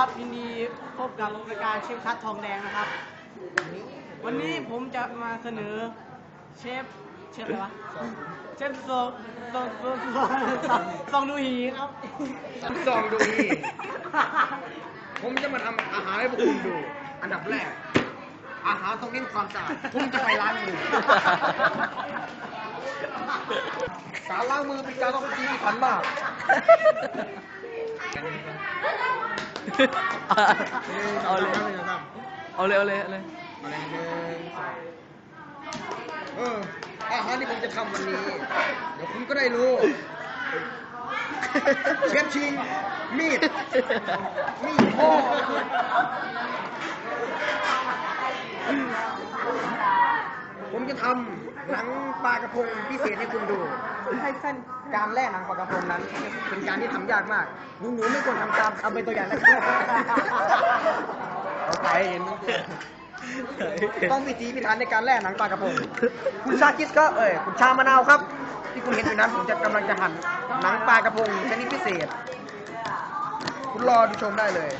ครับยินดีพบกับรายการเชฟคัททองแดงนะครับ วันนี้ผมจะมาเสนอเชฟเชฟอะไรวะเชฟโซโซโซโซซองดูหีครับซองดูนี่ผมจะมาทำอาหารให้พวกคุณดู อันดับแรก อาหารต้องเน้นความสะอาดผมจะไปล้างมือการล้างมือเป็นการต้องที่สำคัญมาก เอาเลย เอาเลย เอาเลย เอาเลยอะไรหนึ่งสองเอออาหารที่ผมจะทำวันนี้ เดี๋ยวคุณก็ได้รู้ เชฟชิง มีด มีดพ่อผมจะ ทำหนังปลากระพงพิเศษให้คุณดูให้เส้นการแล่หนังปลากระพงนั้น เป็นการที่ทำยากมากหนูๆไม่ควรทำตามเอาเป็นตัวอย่างนะครับเอาไปเห็นมันต้องวิธีพิธันในการแล่หนังปลากระพงคุณชาคิสก็เอ้ยคุณชามะนาวครับ ที่คุณเห็นอยู่นั้นผมจะกำลังจะหั่นหนังปลากระพงชนิดพิเศษ คุณรอดูชมได้เลย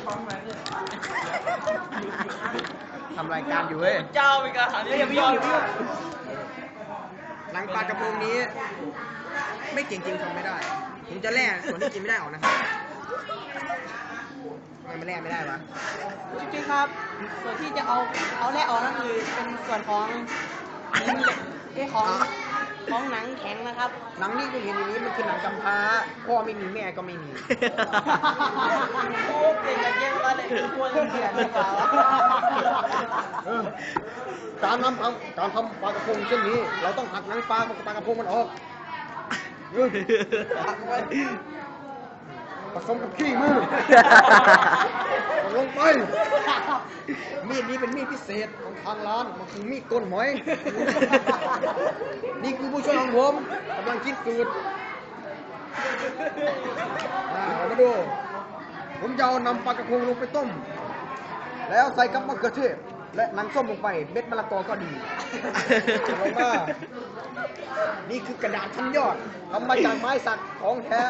ทำรายการอยู่เว้ยเจ้าเป็นการหาเรื่องยอดหนังปลากระพงนี้ ไม่เก่งจริงทำไม่ได้ ผมจะแล่ส่วนที่กินไม่ได้ออกนะครับทำไมมันแล่ไม่ได้วะ จริงๆครับ ส่วนที่จะเอาเอาแรกออกนั่นคือเป็นส่วนของเอ้ของ ของหนังแข็งนะครับ หนังนี่คุณเห็นอย่างนี้มันคือหนังกำพร้าพ่อไม่มีแม่ก็ไม่มี โอ้เก่งกันเยอะมากเลยกลัวเรื่องเถื่อนหรือเปล่าเออการทำทำการทำปลากระพงเช่นนี้ เราต้องหักหนังปลาปลากระพงมันออกเออหักไว้ผสมกับขี้มือเอาลงไป มีดนี้เป็นมีดพิเศษของทางร้าน มันคือมีดก้นหมอย นี่คือผู้ช่วยของผมกำลังคิดสูตรอ่าเรามาดู ผมจะเอานำปลากระพงลงไปต้ม แล้วใส่กับมะเขือเทศและน้ำส้มลงไป เม็ดมะละกอก็ดีลงมานี่คือกระดาษชั้นยอดทำมาจากไม้สักของแท้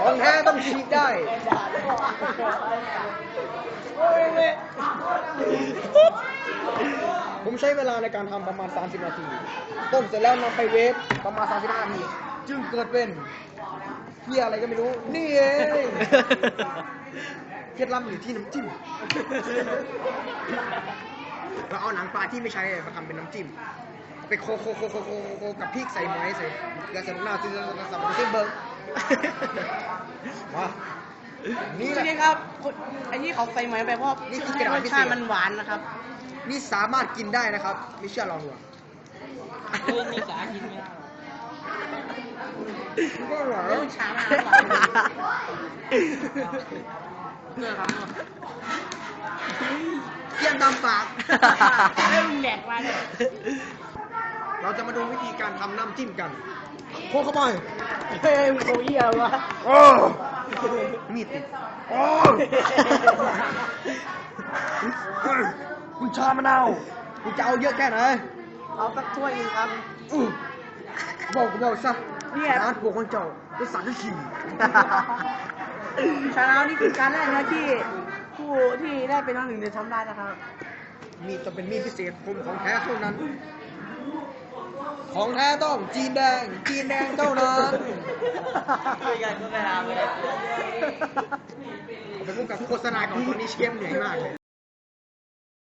ของแท้ต้องฉีกได้ ผมใช้เวลาในการทำประมาณ 30 นาที ต้มเสร็จแล้วนำไปเวฟประมาณ 35 นาที จึงเกิดเป็นเฮียอะไรก็ไม่รู้ นี่เอง เคล็ดลับอยู่ที่น้ำจิ้ม เราเอาหนังปลาที่ไม่ใช้มาทำเป็นน้ำจิ้ม ไปโคโคโคโคโคโคกับพริกใส่หมอยใส่เกลือใส่น้ำหน้าซื้อสับปะรดเส้นเบิร์มา นี่จแหละริงๆครับคุณไอ้นี่เขาใส่ไหมไปเพราะนี่คือกระดาษรสพิเศษชาติมันหวานนะครับ นี่สามารถกินได้นะครับไม่เชื่อลองดูอะมีสากินไม่ได้ก็อร่อยเรื่องช้ามากหวานเนื้อครับเที่ยงตามปาก เรื่องแดกมาเนี่ย เราจะมาดูวิธีการทำน้ำจิ้มกันโคกเข้าไปเฮ้ยมึงโคเหี้ยวะโอ้มีดติดโอ้เฮ้ยคุณชามะนาวคุณจะเอาเยอะแค่ไหนเอาสักถ้วยหนึงครับอู้บอกก็บอกซะเนี่ยร้านพวกของเจ้าเป็นสัตว์ที่ขี่ชาแนลนี่คือการแรกนะที่ผู้ที่ได้เป็นน้องหนึ่งเดือนช้ำได้นะครับ มีดจะเป็นมีดพิเศษผมของแท้เท่านั้น ของแท้ต้องจีนแดง จีนแดงเท่านั้นคุยกันก็ไม่ทำเลยเอาไปพบกับโฆษณาก่อนตอนนี้เชฟเหนื่อยมากเลย